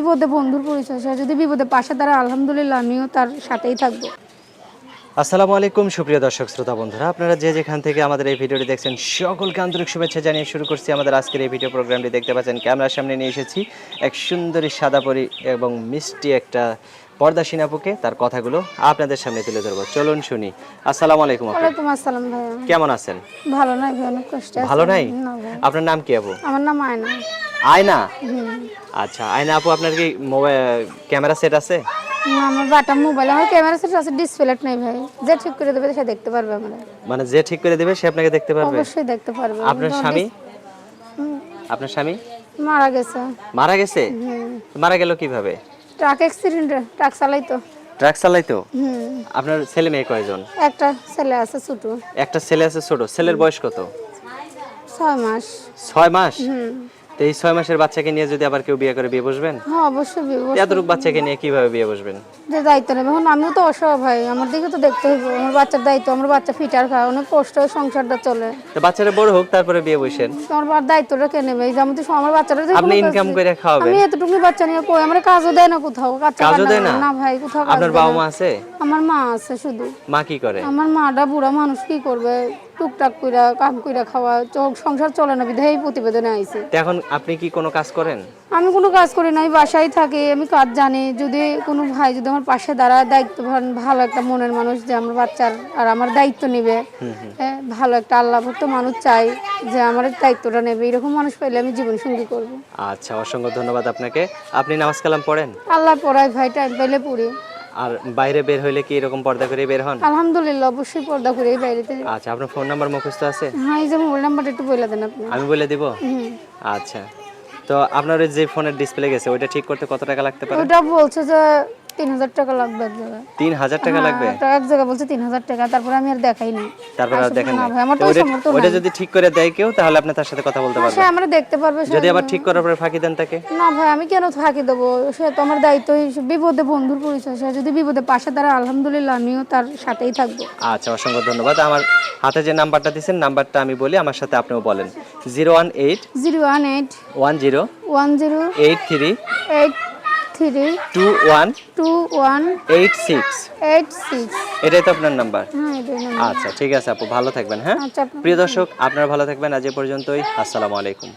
বিপদে বন্ধুর পরিচয় সে যদি বিপদে পাশে দাঁড়ায় আলহামদুলিল্লাহ আমিও তার সাথেই থাকব। আসসালামু আলাইকুম সুপ্রিয় দর্শক শ্রোতা বন্ধুরা। আপনারা যে যেখান থেকে আমাদের এই ভিডিওটি দেখছেন সকলকে আন্তরিক শুভেচ্ছা জানিয়ে শুরু করছি আমাদের আজকের এই ভিডিও প্রোগ্রামটি। দেখতে পাচ্ছেন ক্যামেরার সামনে নিয়ে এসেছি এক সুন্দরী সাদাপরি এবং মিষ্টি একটা পর্দা আপুকে তার কথাগুলো আপনাদের সামনে তুলে ধরবো। চলুন শুনি। আসসালামু আলাইকুম ওয়ালাইকুম আসসালাম ভাইয়া। কেমন আছেন? ভালো নাই অনেক কষ্ট ভালো নাই? আপনার নাম কি আপু? আমার নাম আয়না। আয়না? আচ্ছা আয়না আপু আপনার কি মোবাইল ক্যামেরা সেট আছে? আমার বাটা মোবাইল আমার ক্যামেরা সেট আছে ডিসপ্লে নাই ভাই। যে ঠিক করে দেবে সে দেখতে পারবে আমরা। মানে যে ঠিক করে দেবে সে আপনাকে দেখতে পারবে? অবশ্যই দেখতে পারবে। আপনার স্বামী? আপনার স্বামী? মারা গেছে। মারা গেছে? মারা গেল কীভাবে? ট্রাক অ্যাক্সিডেন্টে ট্রাক চালাইতো। ট্রাক চালাইতো? আপনার ছেলে মেয়ে কয়জন? একটা ছেলে আছে ছোট। একটা ছেলে আছে ছোট। ছেলের বয়স কত? ছয় মাস। ছয় মাস? তো এই ছয় মাসের বাচ্চাকে নিয়ে যদি আবার কেউ বিয়ে করে বিয়ে বসবেন? হ্যাঁ অবশ্যই বিয়ে- এতটুকু বাচ্চাকে নিয়ে কীভাবে বিয়ে বসবেন? যে দায়িত্ব নেবে। এখন আমিও তো অসহায় ভাই আমার দিকে তো দেখতে হইব আমার বাচ্চার দায়িত্ব আমার বাচ্চা ফিটার খায় অনেক কষ্ট হয় সংসারটা চলে। তো বাচ্চারা বড় হোক তারপরে বিয়ে বসেন। তো আমার বা- দায়িত্বটা কে নেবে? এই যে আমি তো সব- আমার বাচ্চাটা যে আপনি কোনো ইনকাম করে খাওয়াবেন। আমি এতটুকু বাচ্চা নিয়ে কই? আমার কাজও দেয় না কোথাও। কাজও কান্না দেয় না? না ভাই কোথাও কাজ আপনার দেয় বাবা না। মা আছে? আমার মা আছে শুধু। মা কি করে? আমার মাটা বুড়া মানুষ কি করবে? টুকটাক কইরা কাম কইরা খাওয়া চোখ সংসার চলে না বিধায় এই প্রতিবেদনে আইছে। তো এখন আপনি কি কোনো কাজ করেন? আমি কোনো কাজ করি না আমি বাসায় থাকি আমি কাজ জানি। যদি কোনো ভাই যদি আমার পাশে দাঁড়ায় দায়িত্ববান ভালো একটা মনের মানুষ যে আমার বাচ্চার আর আমার দায়িত্ব নেবে হ্যাঁ ভালো একটা আল্লাহ ভক্ত মানুষ চাই যে আমার দায়িত্বটা নেবে এরকম মানুষ পাইলে আমি জীবন সঙ্গী করব। আচ্ছা অসংখ্য ধন্যবাদ আপনাকে। আপনি নামাজ কালাম পড়েন? আল্লাহ পড়ায় ভাই টাইম পাইলে পড়ি। আর বাইরে বের হইলে কি এরকম পর্দা করে বের হন? আলহামদুলিল্লাহ অবশ্যই পর্দা করে বাইরে আচ্ছা আপনার ফোন নাম্বার মুখস্থ আছে? হ্যাঁ এই যে মোবাইল নাম্বারটা একটু বলে দেন আপনি। আমি বলে দিব? আচ্ছা। তো আপনার যে ফোনের ডিসপ্লে গেছে ওইটা ঠিক করতে কত টাকা লাগতে পারে? ওটা বলছে যে তিন হাজার টাকা লাগবে এক জায়গায়। তিন হাজার টাকা লাগবে? একটা এক জায়গায় বলছে তিন হাজার টাকা তারপরে আমি আর দেখাই নাই। তারপর আর দেখেন না না ভাই আমার তো তো ওইটা- সামর্থ্য ওইটা যদি ঠিক করে দেয় কেউ তাহলে আপনি তার সাথে কথা বলতে সে পারবেন। আমরা দেখতে পারবে সে যদি আবার ঠিক করার পরে ফাঁকি দেন তাকে। না ভাই আমি কেন ফাঁকি দেবো? সে তো আমার দায়িত্ব হিসেবে বিপদে বন্ধুর পরিচয়। সে যদি বিপদে পাশে দাঁড়ায় আলহামদুলিল্লাহ আমিও তার সাথেই থাকব। আচ্ছা অসংখ্য ধন্যবাদ। আমার হাতে যে নাম্বারটা দিচ্ছেন নাম্বারটা আমি বলি আমার সাথে আপনিও বলেন। Zero one eight zero one eight one zero one zero eight three eight three two one two one eight six. Eight six. এটাই তো আপনার নাম্বার। আচ্ছা ঠিক আছে আপু ভালো থাকবেন হ্যাঁ? আচ্ছা প্রিয় দর্শক আপনারা ভালো থাকবেন আজ এ পর্যন্তই। আসসালামু আলাইকুম।